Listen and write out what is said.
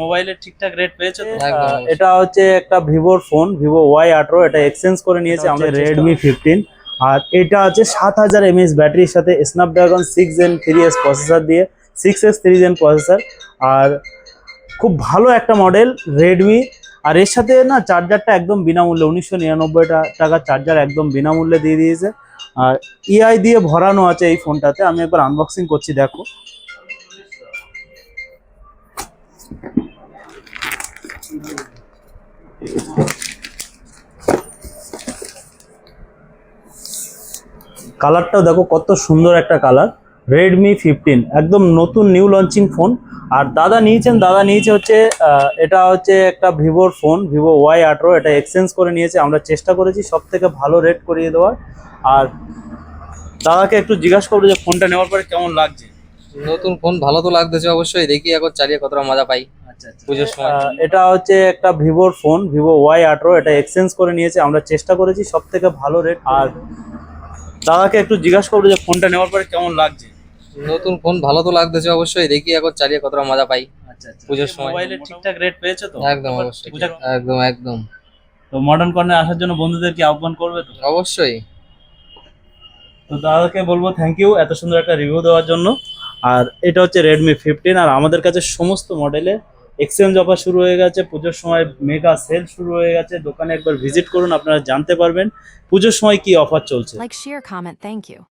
মোবাইলের ঠিকঠাক রেট পেয়েছ। এটা হচ্ছে একটা ভিভোর ফোন ভিভো ওয়াই আঠারো এটা এক্সচেঞ্জ করে নিয়েছে আমরা রেডমি ফিফটিন আর এটা আছে সাত হাজার এমএস ব্যাটারির সাথে Snapdragon six gen three S processor দিয়ে six S three gen processor আর খুব ভালো একটা মডেল রেডমি আর এর সাথে না চার্জারটা একদম বিনামূল্যে উনিশশো নিরানব্বই টাকার চার্জার একদম বিনামূল্যে দিয়ে দিয়েছে। আর ইআই দিয়ে ভরানো আছে এই ফোনটাতে আমি একবার আনবক্সিং করছি দেখো। কালারটাও দেখো কত সুন্দর একটা কালার। রেডমি ফিফটিন একদম নতুন নিউ লঞ্চিং ফোন আর দাদা নিয়েছেন, দাদা নিয়েছে হচ্ছে এটা হচ্ছে একটা ভিভোর ফোন ভিভো ওয়াই আঠারো, এটা এক্সচেঞ্জ করে নিয়েছে। আমরা চেষ্টা করেছি সব থেকে ভালো রেট করিয়ে দেওয়ার। আর দাদাকে একটু জিজ্ঞাসা করব যে ফোনটা নেওয়ার পরে কেমন লাগছে। নতুন ফোন ভালো তো লাগতেছে অবশ্যই দেখি এখন চালিয়ে কতটা মজা পাই আচ্ছা আচ্ছা। পুজোর সময়। এটা হচ্ছে একটা ভিভোর ফোন ভিভো ওয়াই আঠারো এটা এক্সচেঞ্জ করে নিয়েছে আমরা চেষ্টা করেছি সব থেকে ভালো রেট আর দাদাকে একটু জিজ্ঞাসা করব যে ফোনটা নেওয়ার পরে কেমন লাগছে? নতুন ফোন ভালো তো লাগতেছে অবশ্যই দেখি এখন চালিয়ে কতটা মজা পাই আচ্ছা আচ্ছা। পুজোর সময়। মোবাইলের ঠিকঠাক রেট পেয়েছ তো? একদম অবশ্যই। একদম একদম। তো মডার্ন কর্নার আসার জন্য বন্ধুদেরকে আহ্বান করবে তো? অবশ্যই। তো দাদাকে বলব থ্যাংক ইউ এত সুন্দর একটা রিভিউ দেওয়ার জন্য। আর এটা হচ্ছে রেডমি ফিফটিন আর আমাদের কাছে সমস্ত মডেলে এক্সচেঞ্জ অফার শুরু হয়ে গেছে, পুজোর সময় মেগা সেল শুরু হয়ে গেছে, দোকানে একবার ভিজিট করুন, আপনারা জানতে পারবেন পুজোর সময় কি অফার চলছে।